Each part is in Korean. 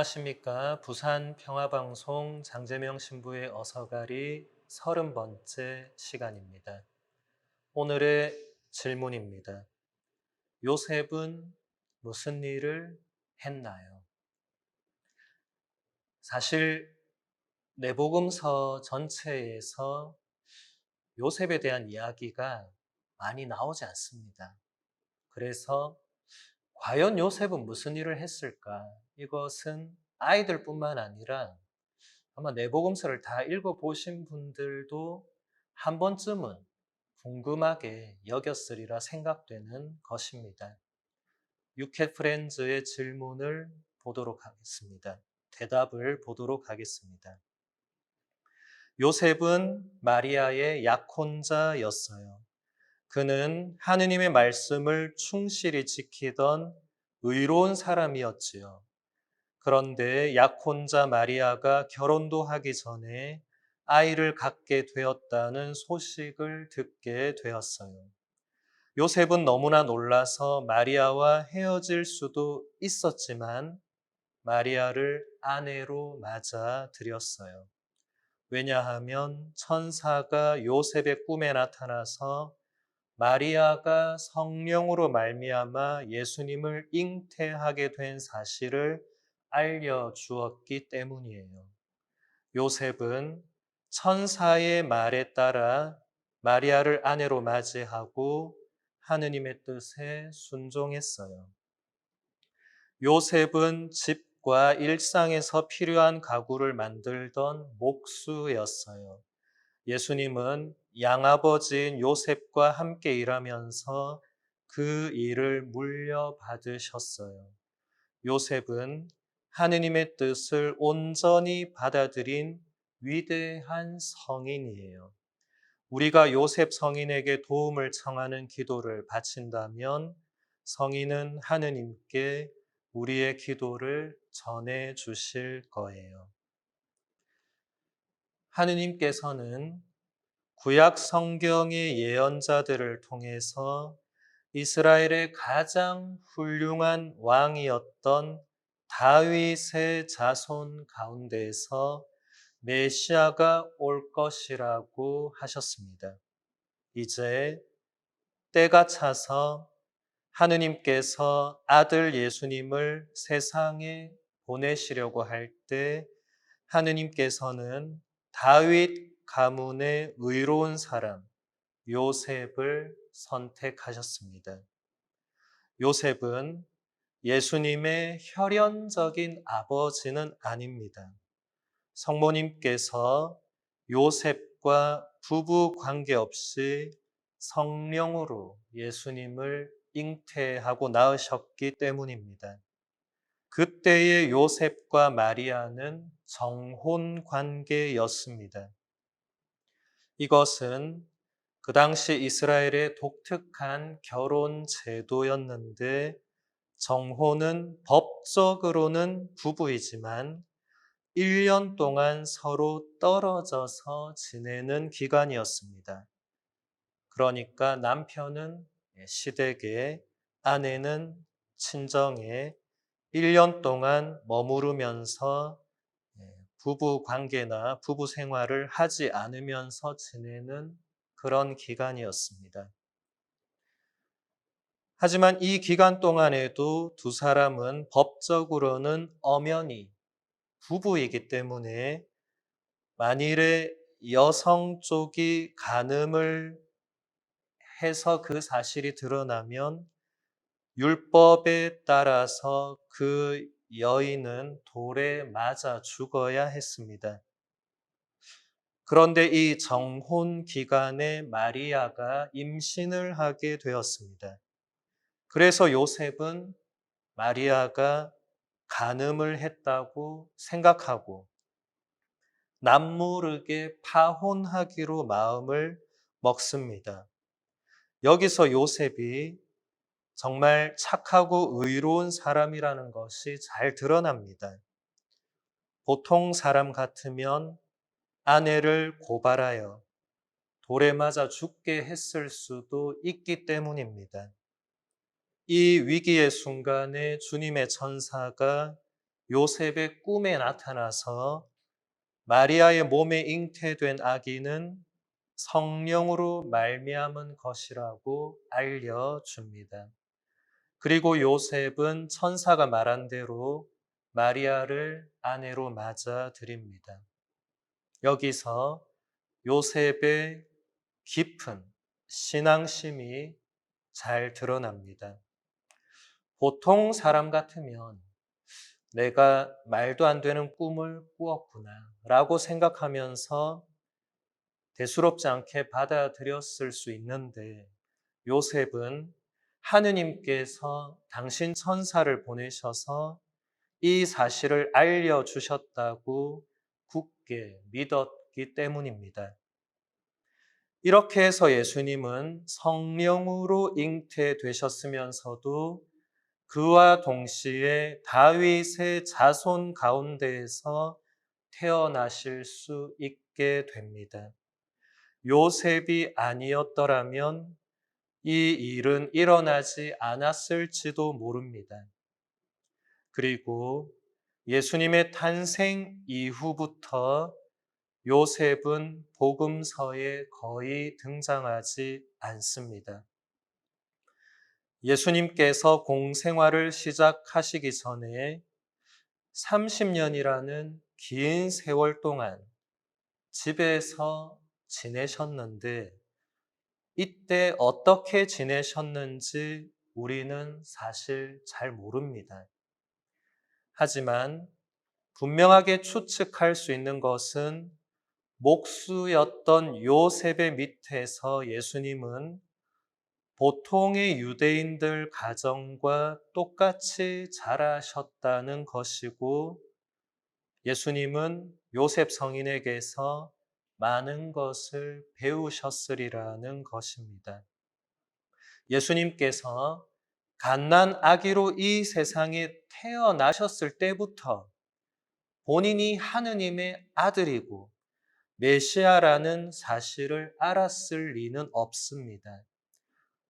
안녕하십니까. 부산 평화방송 장재명 신부의 어서가리 서른 번째 시간입니다. 오늘의 질문입니다. 요셉은 무슨 일을 했나요? 사실 내복음서 전체에서 요셉에 대한 이야기가 많이 나오지 않습니다. 그래서 과연 요셉은 무슨 일을 했을까? 이것은 아이들뿐만 아니라 아마 내복음서를 다 읽어보신 분들도 한 번쯤은 궁금하게 여겼으리라 생각되는 것입니다. 유켓 프렌즈의 질문을 보도록 하겠습니다. 대답을 보도록 하겠습니다. 요셉은 마리아의 약혼자였어요. 그는 하느님의 말씀을 충실히 지키던 의로운 사람이었지요. 그런데 약혼자 마리아가 결혼도 하기 전에 아이를 갖게 되었다는 소식을 듣게 되었어요. 요셉은 너무나 놀라서 마리아와 헤어질 수도 있었지만 마리아를 아내로 맞아 들였어요. 왜냐하면 천사가 요셉의 꿈에 나타나서 마리아가 성령으로 말미암아 예수님을 잉태하게 된 사실을 알려주었기 때문이에요. 요셉은 천사의 말에 따라 마리아를 아내로 맞이하고 하느님의 뜻에 순종했어요. 요셉은 집과 일상에서 필요한 가구를 만들던 목수였어요. 예수님은 양아버지인 요셉과 함께 일하면서 그 일을 물려받으셨어요. 요셉은 하느님의 뜻을 온전히 받아들인 위대한 성인이에요. 우리가 요셉 성인에게 도움을 청하는 기도를 바친다면 성인은 하느님께 우리의 기도를 전해 주실 거예요. 하느님께서는 구약 성경의 예언자들을 통해서 이스라엘의 가장 훌륭한 왕이었던 다윗의 자손 가운데에서 메시아가 올 것이라고 하셨습니다. 이제 때가 차서 하느님께서 아들 예수님을 세상에 보내시려고 할 때 하느님께서는 다윗 가문의 의로운 사람 요셉을 선택하셨습니다. 요셉은 예수님의 혈연적인 아버지는 아닙니다. 성모님께서 요셉과 부부 관계없이 성령으로 예수님을 잉태하고 낳으셨기 때문입니다. 그때의 요셉과 마리아는 정혼 관계였습니다. 이것은 그 당시 이스라엘의 독특한 결혼 제도였는데 정혼은 법적으로는 부부이지만 1년 동안 서로 떨어져서 지내는 기간이었습니다. 그러니까 남편은 시댁에, 아내는 친정에 1년 동안 머무르면서 부부 관계나 부부 생활을 하지 않으면서 지내는 그런 기간이었습니다. 하지만 이 기간 동안에도 두 사람은 법적으로는 엄연히 부부이기 때문에 만일에 여성 쪽이 간음을 해서 그 사실이 드러나면 율법에 따라서 그 여인은 돌에 맞아 죽어야 했습니다. 그런데 이 정혼 기간에 마리아가 임신을 하게 되었습니다. 그래서 요셉은 마리아가 간음을 했다고 생각하고 남모르게 파혼하기로 마음을 먹습니다. 여기서 요셉이 정말 착하고 의로운 사람이라는 것이 잘 드러납니다. 보통 사람 같으면 아내를 고발하여 돌에 맞아 죽게 했을 수도 있기 때문입니다. 이 위기의 순간에 주님의 천사가 요셉의 꿈에 나타나서 마리아의 몸에 잉태된 아기는 성령으로 말미암은 것이라고 알려줍니다. 그리고 요셉은 천사가 말한 대로 마리아를 아내로 맞아들입니다. 여기서 요셉의 깊은 신앙심이 잘 드러납니다. 보통 사람 같으면 내가 말도 안 되는 꿈을 꾸었구나 라고 생각하면서 대수롭지 않게 받아들였을 수 있는데 요셉은 하느님께서 당신 천사를 보내셔서 이 사실을 알려주셨다고 굳게 믿었기 때문입니다. 이렇게 해서 예수님은 성령으로 잉태되셨으면서도 그와 동시에 다윗의 자손 가운데에서 태어나실 수 있게 됩니다. 요셉이 아니었더라면 이 일은 일어나지 않았을지도 모릅니다. 그리고 예수님의 탄생 이후부터 요셉은 복음서에 거의 등장하지 않습니다. 예수님께서 공생활을 시작하시기 전에 30년이라는 긴 세월 동안 집에서 지내셨는데 이때 어떻게 지내셨는지 우리는 사실 잘 모릅니다. 하지만 분명하게 추측할 수 있는 것은 목수였던 요셉의 밑에서 예수님은 보통의 유대인들 가정과 똑같이 자라셨다는 것이고 예수님은 요셉 성인에게서 많은 것을 배우셨으리라는 것입니다. 예수님께서 갓난 아기로 이 세상에 태어나셨을 때부터 본인이 하느님의 아들이고 메시아라는 사실을 알았을 리는 없습니다.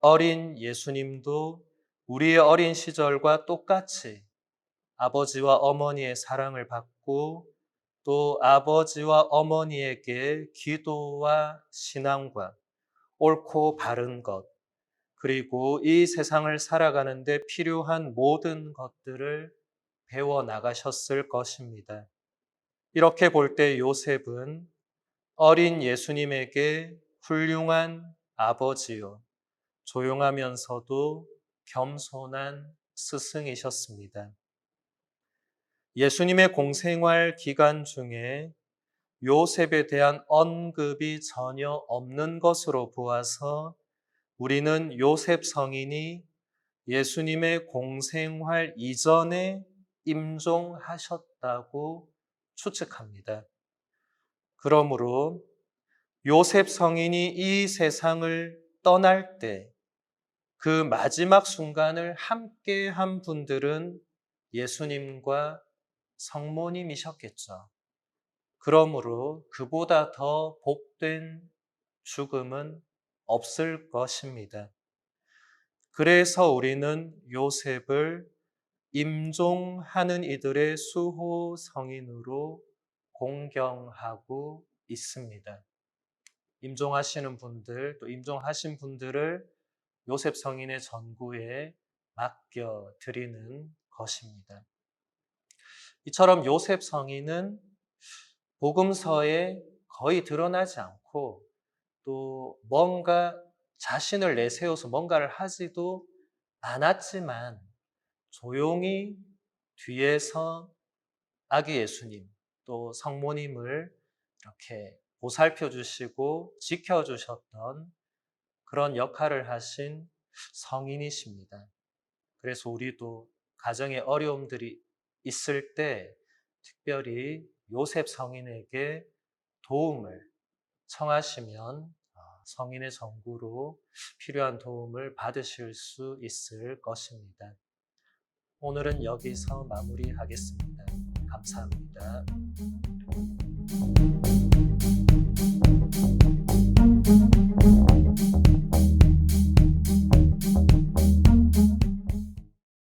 어린 예수님도 우리의 어린 시절과 똑같이 아버지와 어머니의 사랑을 받고 또 아버지와 어머니에게 기도와 신앙과 옳고 바른 것, 그리고 이 세상을 살아가는데 필요한 모든 것들을 배워 나가셨을 것입니다. 이렇게 볼 때 요셉은 어린 예수님에게 훌륭한 아버지요, 조용하면서도 겸손한 스승이셨습니다. 예수님의 공생활 기간 중에 요셉에 대한 언급이 전혀 없는 것으로 보아서 우리는 요셉 성인이 예수님의 공생활 이전에 임종하셨다고 추측합니다. 그러므로 요셉 성인이 이 세상을 떠날 때 그 마지막 순간을 함께 한 분들은 예수님과 성모님이셨겠죠. 그러므로 그보다 더 복된 죽음은 없을 것입니다. 그래서 우리는 요셉을 임종하는 이들의 수호 성인으로 공경하고 있습니다. 임종하시는 분들, 또 임종하신 분들을 요셉 성인의 전구에 맡겨 드리는 것입니다. 이처럼 요셉 성인은 복음서에 거의 드러나지 않고 또 뭔가 자신을 내세워서 뭔가를 하지도 않았지만 조용히 뒤에서 아기 예수님 또 성모님을 이렇게 보살펴 주시고 지켜 주셨던 그런 역할을 하신 성인이십니다. 그래서 우리도 가정에 어려움들이 있을 때 특별히 요셉 성인에게 도움을 청하시면 성인의 정구로 필요한 도움을 받으실 수 있을 것입니다. 오늘은 여기서 마무리하겠습니다. 감사합니다.